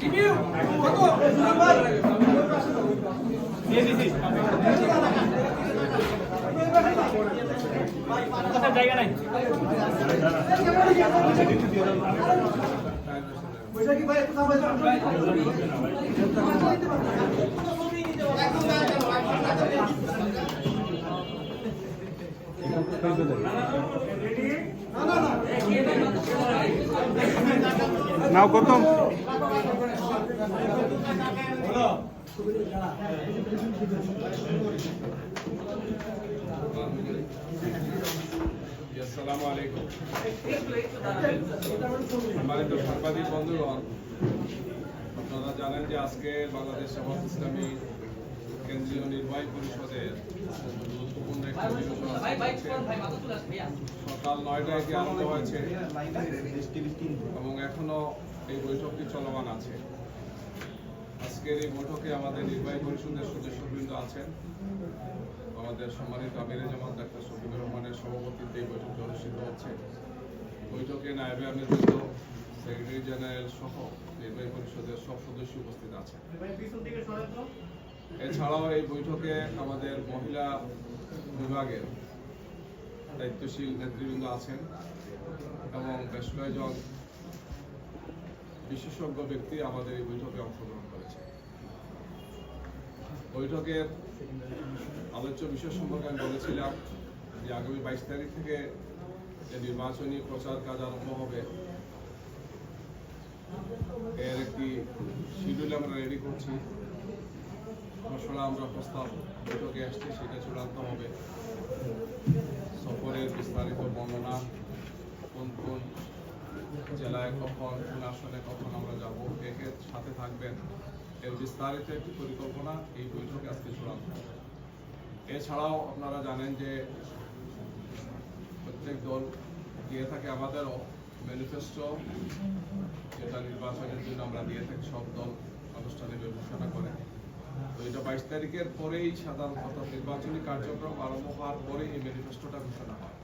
Give you, give you, নাও কত সাংবাদিক বন্ধুগণ, আপনারা জানেন যে আজকে বাংলাদেশ জামাত ইসলামী কেন্দ্রীয় নির্বাহী পরিষদের গুরুত্বপূর্ণ একটি। সকাল নয়টায় কি আরম্ভ হয়েছে এবং এখনও এই বৈঠকটি চলমান আছে আজকের এই বৈঠকে আমাদের নির্বাহী পরিষদের সদস্যবৃন্দ আছেন। আমাদের সম্মানিত আমির জামাত, ডাক্তার শফিকুর রহমানের সভাপতিত্বে এই বৈঠক অনুষ্ঠিত হচ্ছে। বৈঠকে নায়েবে আমিরবৃন্দ সেক্রেটারি জেনারেল সহ নির্বাহী পরিষদের সব সদস্য উপস্থিত আছেন। এছাড়াও এই বৈঠকে আমাদের মহিলা বিভাগের দায়িত্বশীল নেতৃবৃন্দ আছেন এবং বেশ কয়েকজন বিশেষজ্ঞ ব্যক্তি আমাদের এই বৈঠকে করেছে বৈঠকের আলোচ্য বিষয় সম্পর্কে আমি বলেছিলাম যে আগামী বাইশ তারিখ থেকে যে নির্বাচনী প্রচার কাজ আরম্ভ হবে, এর একটি শিডিউল আমরা রেডি করছি। ঘোষণা আমরা প্রস্তাব বৈঠকে আসছে, সেটা চূড়ান্ত হবে। সফরের বিস্তারিত বর্ণনা, কোন কোন জেলায় কখন, কোন আসনে কখন আমরা যাব একের সাথে থাকবেন এর বিস্তারিত একটি পরিকল্পনা এই বৈঠকে আজকে চূড়ান্ত। এছাড়াও আপনারা জানেন যে প্রত্যেক দল দিয়ে থাকে আমাদেরও ম্যানিফেস্টো যেটা নির্বাচনের জন্য আমরা দিয়ে থাকি, সব দল আনুষ্ঠানিক ঘোষণা করে। তো এটা বাইশ তারিখের পরেই সাধারণ অর্থাৎ নির্বাচনী কার্যক্রম আরম্ভ হওয়ার পরে এই ম্যানিফেস্টোটা ঘোষণা হয়।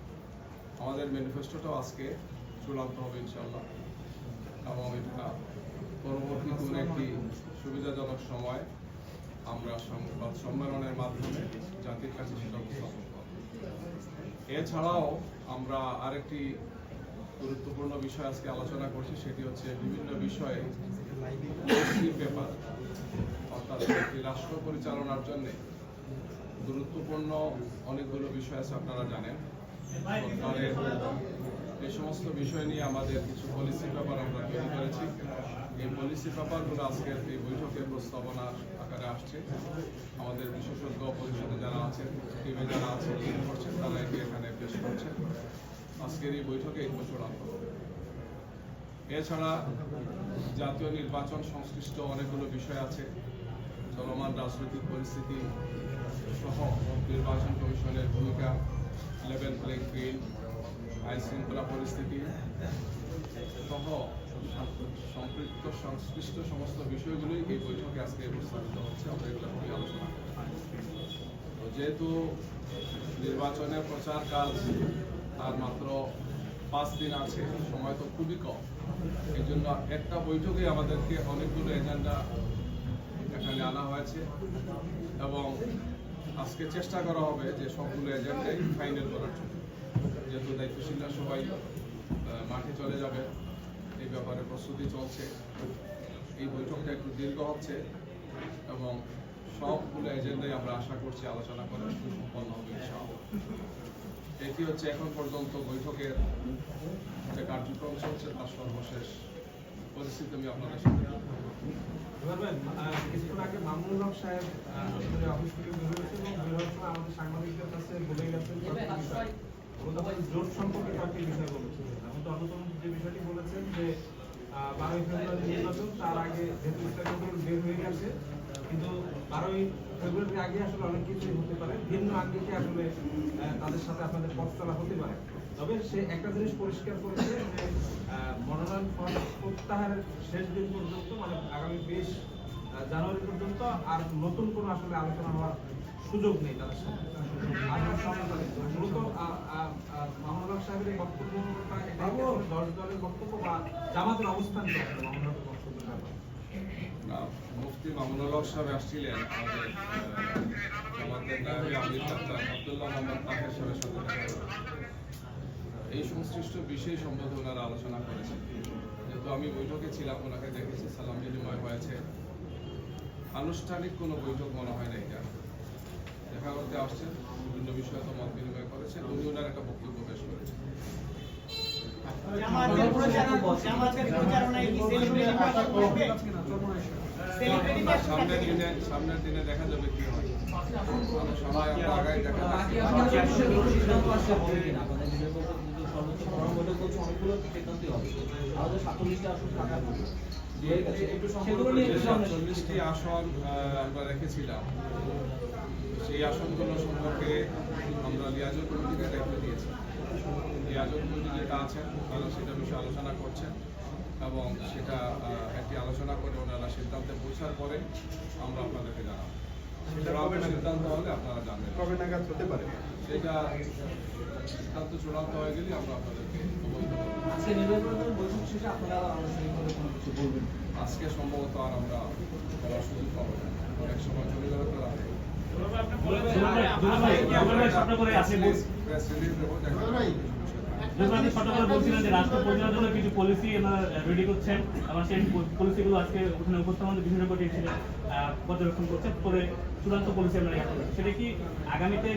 আমাদের ম্যানিফেস্টোটাও আজকে চূড়ান্ত হবে ইনশাল্লাহ এবং এটা পরবর্তী একটি সুবিধাজনক সময় আমরা সংবাদ সম্মেলনের মাধ্যমে জাতির কাছে সেটা উপস্থাপন এছাড়াও আমরা আরেকটি গুরুত্বপূর্ণ বিষয় আজকে আলোচনা করছি, সেটি হচ্ছে বিভিন্ন বিষয়ে পেপার, অর্থাৎ একটি রাষ্ট্র পরিচালনার জন্য গুরুত্বপূর্ণ অনেকগুলো বিষয় আছে, আপনারা জানেন। সরকারের এই সমস্ত বিষয় নিয়ে আমাদের কিছু পলিসি পেপার আমরা তৈরি করেছি। এই পলিসি পেপারগুলো আজকের এই বৈঠকে প্রস্তাবনা আকারে আসছে। আমাদের বিশেষজ্ঞ পরিষদে যারা আছেন টিমে যারা আছেন করছেন, তারা এটি এখানে পেশ করছেন। আজকের এই বৈঠকে এগুলো চূড়ান্ত এছাড়া জাতীয় নির্বাচন সংশ্লিষ্ট অনেকগুলো বিষয় আছে। চলমান রাজনৈতিক পরিস্থিতি সহ নির্বাচন কমিশনের ভূমিকা লেভেল প্লেইং ফিল্ড আইন শৃঙ্খলা পরিস্থিতি, সহ সম্পৃক্ত সংশ্লিষ্ট সমস্ত বিষয়গুলোই এই বৈঠকে আজকে প্রস্তাবিত হচ্ছে। আমরা এগুলো খুবই আলোচনা তো যেহেতু নির্বাচনের প্রচার কাজ তার মাত্র পাঁচ দিন আছে, সময় তো খুবই কম। এই জন্য একটা বৈঠকে আমাদেরকে অনেকগুলো এজেন্ডা এখানে আনা হয়েছে এবং আজকে চেষ্টা করা হবে যে সবগুলো এজেন্ডাই ফাইনাল করার জন্য। যেহেতু দায়িত্বশীলরা সবাই মাঠে চলে যাবে এই ব্যাপারে প্রস্তুতি চলছে। এই বৈঠকটা একটু দীর্ঘ হচ্ছে এবং সবগুলো এজেন্ডাই আমরা আশা করছি আলোচনা করে সুসম্পন্ন হবে ইনশাআল্লাহ। এটি হচ্ছে এখন পর্যন্ত বৈঠকের যে কার্যক্রম চলছে তার সর্বশেষ পরিস্থিতি আমি আপনাদের সাথে কিছুক্ষণ আগে মামুনুল হক সাহেব অফিস থেকে বের হয়েছে এবং বের হওয়ার সময় আমাদের সাংবাদিকদের কাছে বলে গেছেন ওই জোট সম্পর্কে বিষয় বলেছেন তো অন্যতম যে বিষয়টি বলেছেন যে বারোই ফেব্রুয়ারি নির্বাচন, তার আগে যেহেতু বের হয়ে গেছে, কিন্তু বারোই ফেব্রুয়ারির আগে আসলে অনেক কিছুই হতে পারে। ভিন্ন আঙ্গিকে আসলে তাদের সাথে আপনাদের পথ হতে পারে। তবে সে একটা জিনিস পরিষ্কার করেছে যে মনোনয়ন প্রত্যাহারের শেষ দিন পর্যন্ত মানে আগামী বিশ জানুয়ারি পর্যন্ত আর নতুন কোনো আসলে আলোচনা হওয়ার সুযোগ নেই তাদের সাথে। মূলত হক সাহেবের আসলে দশ দলের বক্তব্য বা জামাতের অবস্থান মুফতি মামুনুল হক সাহেব আসছিলেন আমাদের আহ, আমির ডাক্তার আব্দুল্লাহ মোহাম্মদ তাহের সাহেবের সাথে এই সংশ্লিষ্ট বিষয় সম্বন্ধে ওনারা আলোচনা করেছেন। যেহেতু আমি বৈঠকে ছিলাম ওনাকে দেখেছি সালাম বিনিময় হয়েছে। আনুষ্ঠানিক কোনো বৈঠক মনে হয় না এটা দেখা করতে আসছেন বিভিন্ন বিষয়ে তো মত বিনিময় করেছেন উনি ওনার একটা বক্তব্য পেশ করেছেন সামনের দিনে সামনের দিনে দেখা যাবে কি হয় আমরা সবাই আগায় দেখা সর্বোচ্চ করছে অনেকগুলো হবে। আমাদের সাতচল্লিশটা আসন চল্লিশটি আসন আমরা রেখেছিলাম। সেই আসনগুলো সম্পর্কে আমরা লিয়াজুল কমিটিকে দেখতে দিয়েছি। লিয়াজুল কমিটি যেটা আছেন তারা সেটা বিষয়ে আলোচনা করছেন এবং সেটা একটি আলোচনা করে ওনারা সিদ্ধান্তে পৌঁছার পরে আমরা আপনাদেরকে জানাব। চূড়ান্ত সিদ্ধান্ত হলে আপনারা জানবেন। কবে নাগাদ হতে পারে। সেটা সিদ্ধান্ত চূড়ান্ত হয়ে গেলে আমরা আপনাদেরকে আজকে নির্বাচনের বৈঠক শেষে আপনারা আনুষ্ঠানিকভাবে কোনো কিছু বলবেন? আজকে সম্ভবত আর আমরা বলার সুযোগ পাবো না। অনেক সময় চলে যাবে তো প্রেস রিলিজ দেবো দেখা যাবে। যখন আপনি ছোট করে যে রাষ্ট্র পরিচালনার জন্য কিছু পলিসি আমরা রেডি করছেন। আবার সেই পলিসিগুলো আজকে ওখানে উপস্থাপন কোটি এসেছিলেন পর্যবেক্ষণ করছেন। পরে চূড়ান্ত পলিসি আমরা ইয়া করবেন সেটা কি আগামীতে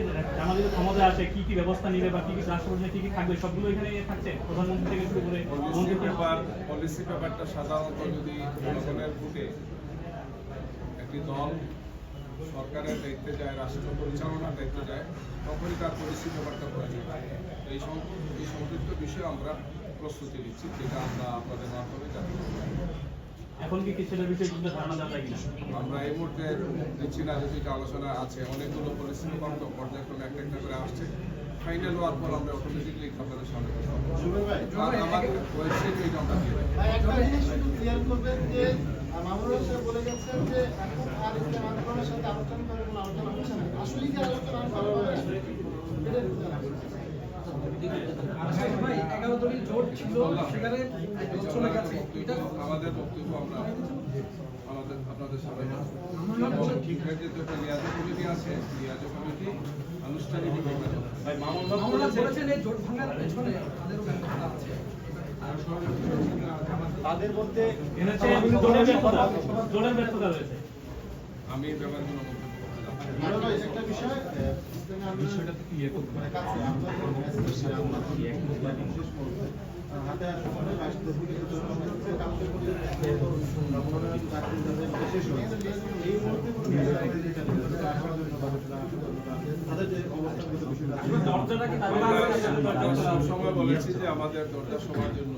আমাদের ক্ষমতা আসে কি কি ব্যবস্থা নিবে বা কি কি রাষ্ট্র কি কি থাকবে, সবগুলো এখানে থাকছে? প্রধানমন্ত্রী থেকে শুরু করে মন্ত্রী পেপার পলিসি পেপারটা সাধারণত যদি জনগণের ভোটে একটি দল সরকারের দায়িত্বে যায় রাষ্ট্র পরিচালনার দায়িত্বে যায় তখনই তার পলিসি পেপারটা প্রয়োজন হয়। এই এই সংক্ষিপ্ত বিষয়ে আমরা প্রস্তুতি নিচ্ছি যেটা আমরা আপনাদের মাধ্যমে জানি এখন কি কিছুটা বিষয়ে কিন্তু ধারণা দেওয়া কিনা? আমরা এই মুহূর্তে দিচ্ছি না যদি আলোচনা আছে অনেকগুলো পেপার পর্যায়ক্রমে একটা একটা করে আসছে। ফাইনাল হওয়ার পর আমরা অটোমেটিকলি আপনাদের সামনে কথা আর ওয়েবসাইট এই আমরা দিয়ে ভাই একটা জিনিস ক্লিয়ার করবেন যে মামুনুল হক বলে গেছেন যে এখন আর ইসলাম আন্দোলনের সাথে আনুষ্ঠানিকভাবে কোনো আলোচনা হচ্ছে না আসলে কি আলোচনা আমাদের বক্তব্য আমরা আমাদের আপনাদের সামনে ঠিক হয়েছে তো একটা কমিটি আছে লিয়াজো কমিটি আনুষ্ঠানিক ভাই মামলা বলেছেন এই জোট ভাঙার পেছনে তাদের আছে তাদের মধ্যে জোরের ব্যর্থতা রয়েছে। আমি এই ব্যাপারগুলো মন্তব্য করতে যাচ্ছি না। আরও ভাই, একটা বিষয় আহ, ইসলামী আন্দোলন মানে কাছে আপনাদের মেসেজ আমরা বিশেষ মুহূর্তে, আহ, হাতে আর সময় বাইশ দশমিক চোদ্দ শতাংশ কাউকে বলে, এ তরুণ বা মনোনয়ন চাকরি যাদের শেষ হয়েছে, এই মুহূর্তে কোনো বিষয় আগে যেটা নেই, তাদের আসার জন্য গবেষণা, আন্দোলনটা, তাদের যে অবস্থানগত দরজাটা কি তাদের আমরা কাছে আছে? দরজা খোলা আছে? সবসময় বলেছি যে আমাদের দরজা সবার জন্য